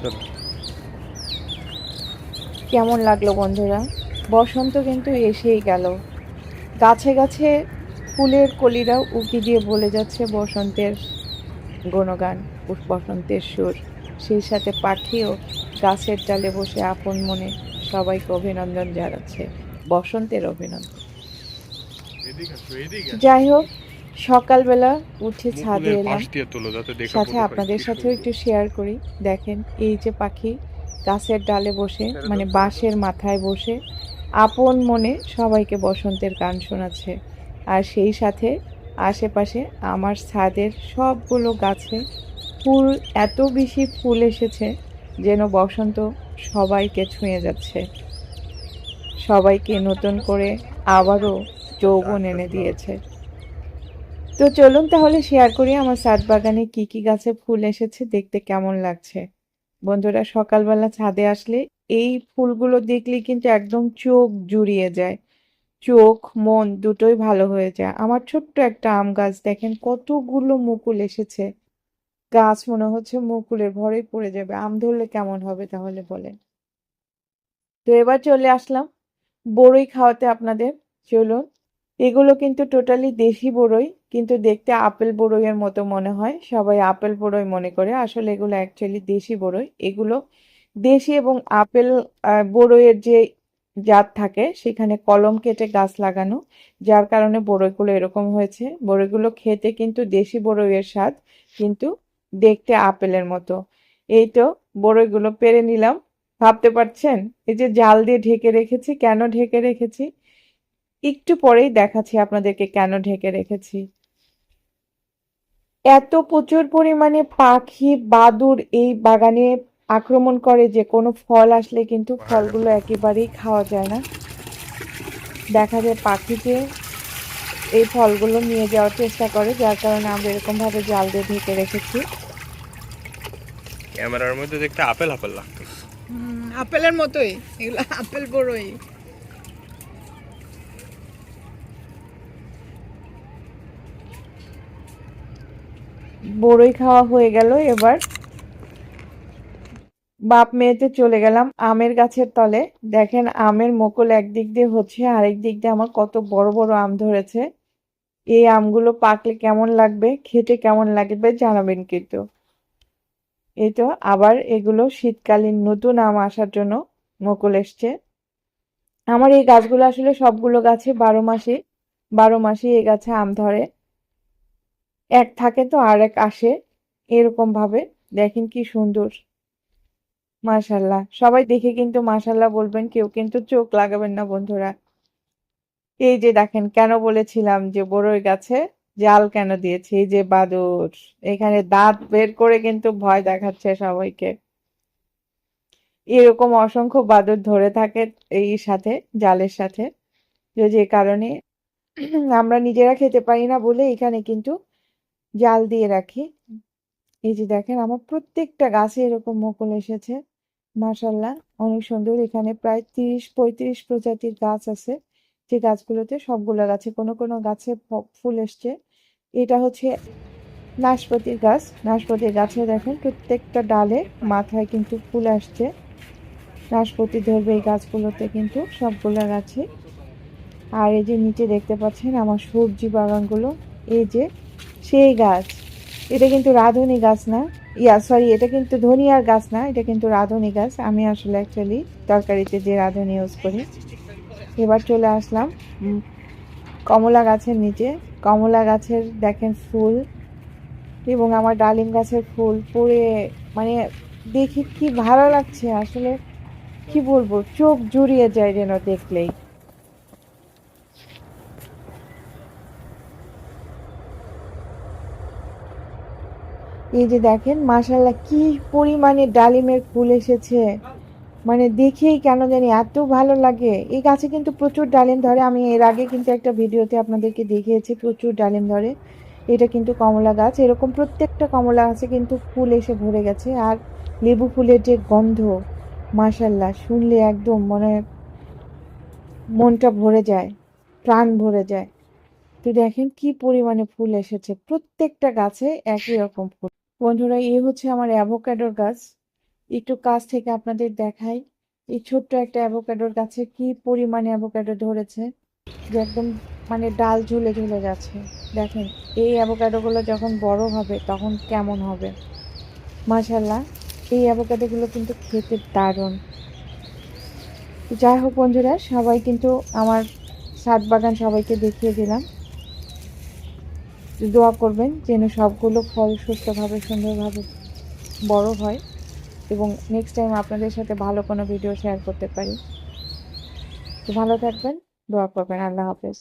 চলো। কেমন লাগল বন্ধুরা? বসন্ত কিন্তু এসেই গেল। গাছে গাছে ফুলের কলিরা উকি দিয়ে বলে যাচ্ছে বসন্তের গুণগান বসন্তের সুর। সেই সাথে পাখিও গাছের ডালে বসে আপন মনে সবাইকে অভিনন্দন জানাচ্ছে। বসন্তের অভিনন্দন। যাই হোক সকালবেলা উঠে ছাদে এলাম। সাথে আপনাদের সাথেও একটু শেয়ার করি। দেখেন এই যে পাখি গাছের ডালে বসে মানে বাঁশের মাথায় বসে আপন মনে সবাইকে বসন্তের গান শোনাচ্ছে। আর সেই সাথে আশেপাশে আমার ছাদের সবগুলো গাছে ফুল এত বেশি ফুল এসেছে যেন বসন্ত সবাইকে ছুঁয়ে যাচ্ছে। সবাইকে নতুন করে আবারও যৌবন এনে দিয়েছে। তো চলুন তাহলে শেয়ার করি আমার ছাদ বাগানে কি কি গাছে ফুল এসেছে, দেখতে কেমন লাগছে। বন্ধুরা, সকালবেলা ছাদে আসলে এই ফুলগুলো দেখলে কিন্তু একদম চোখ জুড়িয়ে যায়। চোখ, মন দুটোই ভালো হয়ে যায়। আমার ছোট্ট একটা আম গাছ, দেখেন কতগুলো মুকুল এসেছে। গাছ মনে হচ্ছে মুকুলের ভরেই পড়ে যাবে। আম ধরলে কেমন হবে তাহলে বলেন। তো এবার চলে আসলাম বড়ই খাওয়াতে আপনাদের। চলুন এগুলো কিন্তু টোটালি দেশি বড়ই, কিন্তু দেখতে আপেল বড়ইয়ের মতো মনে হয়। সবাই আপেল বড়ই মনে করে। আসলে এগুলো অ্যাকচুয়ালি দেশি বড়ই। এগুলো দেশি এবং আপেল বড়ইয়ের যে জাত থাকে, সেখানে কলম কেটে গাছ লাগানো, যার কারণে বড়ইগুলো এরকম হয়েছে। বড়ইগুলো খেতে কিন্তু দেশি বড়ইয়ের স্বাদ, কিন্তু দেখতে আপেলের মতো। এই তো বড়ইগুলো পেরে নিলাম। ভাবতে পারছেন? এই যে জাল দিয়ে ঢেকে রেখেছি, কেন ঢেকে রেখেছি? একটু পরেই দেখাচ্ছি আপনাদেরকে কেন ঢেকে রেখেছি। এত প্রচুর পরিমাণে পাখি বাদুড় এই বাগানে আক্রমণ করে যে কোনো ফল আসলে কিন্তু ফলগুলো একেবারেই খাওয়া যায় না। দেখা যায় পাখিতে এই ফলগুলো নিয়ে যাওয়ার চেষ্টা করে যার কারণে আমরা এরকমভাবে জাল দিয়ে ঢেকে রেখেছি। ক্যামেরার মধ্যে দেখতে আপেল আপেল লাগতেছে। হুম, আপেলের মতোই এগুলো আপেল বড়ই। বড়ই খাওয়া হয়ে গেল এবার। বাপ মেয়েতে চলে গেলাম আমের গাছের তলে। দেখেন আমের মুকুল একদিক দিয়ে হচ্ছে, আরেক দিক দিয়ে আমার কত বড় বড় আম ধরেছে। এই আমগুলো পাকলে কেমন লাগবে, খেতে কেমন লাগবে জানাবেন কিন্তু। এই তো আবার এগুলো শীতকালীন নতুন আম আসার জন্য মুকুল এসছে। আমার এই গাছগুলো আসলে সবগুলো গাছে বারো মাসে বারো মাসে এই গাছে আম ধরে। এক থাকে তো আর এক আসে, এরকম ভাবে। দেখেন কি সুন্দর। মাশাল্লাহ। সবাই দেখে কিন্তু মাশাল্লাহ বলবেন, কেউ কিন্তু চোখ লাগাবেন না বন্ধুরা। এই যে দেখেন, কেন বলেছিলাম যে বড়ই গাছে জাল কেন দিয়েছে? এই যে বাদুর এখানে দাঁত বের করে কিন্তু ভয় দেখাচ্ছে সবাইকে। এরকম অসংখ্য বাদুর ধরে থাকে এই সাথে, জালের সাথে। যে কারণে আমরা নিজেরা খেতে পারি না বলে এখানে কিন্তু জাল দিয়ে রাখি। এই যে দেখেন, আমার প্রত্যেকটা গাছে এরকম মুকুল এসেছে। মাশাল্লাহ অনেক সুন্দর। এখানে প্রায় তিরিশ, পঁয়ত্রিশ প্রজাতির গাছ আছে। যে গাছগুলোতে সবগুলো গাছে, কোনো কোনো গাছে ফুল এসছে। এটা হচ্ছে নাশপাতির গাছ। নাশপাতির গাছে দেখেন, প্রত্যেকটা ডালে মাথায় কিন্তু ফুল আসছে। নাশপাতি ধরবে এই গাছগুলোতে কিন্তু সবগুলো গাছে। আর এই যে নিচে দেখতে পাচ্ছেন, আমার সবজি বাগানগুলো। এই যে সেই গাছ। এটা কিন্তু রাঁধুনি গাছ না। ইয়া সরি এটা কিন্তু ধনিয়ার গাছ না, এটা কিন্তু রাঁধুনি গাছ। আমি আসলে অ্যাকচুয়ালি তরকারিতে যে রাঁধুনি ইউজ করি। এবার চলে আসলাম কমলা গাছের নিচে। কমলা গাছের দেখেন ফুল এবং আমার ডালিম গাছের ফুল পড়ে মানে দেখে কি ভালো লাগছে আসলে। কি বলব, চোখ জুড়িয়ে যায় যেন দেখলেই। এই যে দেখেন মাশাল্লাহ কি পরিমাণে ডালিমের ফুল এসেছে। মানে দেখেই কেন জানি এত ভালো লাগে। এই গাছে কিন্তু প্রচুর ডালিম ধরে। আমি এর আগে কিন্তু একটা ভিডিওতে আপনাদেরকে দেখিয়েছি, প্রচুর ডালিম ধরে। এটা কিন্তু কমলা গাছ। এরকম প্রত্যেকটা কমলা গাছে কিন্তু ফুল এসে ভরে গেছে। আর লেবু ফুলের যে গন্ধ মাশাল্লাহ শুনলে একদম মনে মনটা ভরে যায়, প্রাণ ভরে যায়। তো দেখেন কি পরিমাণে ফুল এসেছে। প্রত্যেকটা গাছে একই রকম ফুল। বন্ধুরা এই হচ্ছে আমার অ্যাভোকাডোর গাছ। একটু কাছ থেকে আপনাদের দেখাই, এই ছোট্ট একটা অ্যাভোকাডোর গাছে কি পরিমাণে অ্যাভোকাডো ধরেছে। যে একদম মানে ডাল ঝুলে ঝুলে যাচ্ছে। দেখেন, এই অ্যাভোকাডোগুলো যখন বড় হবে তখন কেমন হবে। মাশাল্লাহ এই অ্যাভোকাডোগুলো কিন্তু খেতে দারুণ। যাই হোক বন্ধুরা, সবাই কিন্তু আমার ছাদ বাগান সবাইকে দেখিয়ে দিলাম। দোয়া করবেন যেন সবগুলো ফল সুস্থভাবে, সুন্দরভাবে বড় হয় এবং নেক্সট টাইম আপনাদের সাথে ভালো কোনো ভিডিও শেয়ার করতে পারি। তো ভালো থাকবেন, দোয়া করবেন। আল্লাহ হাফেজ।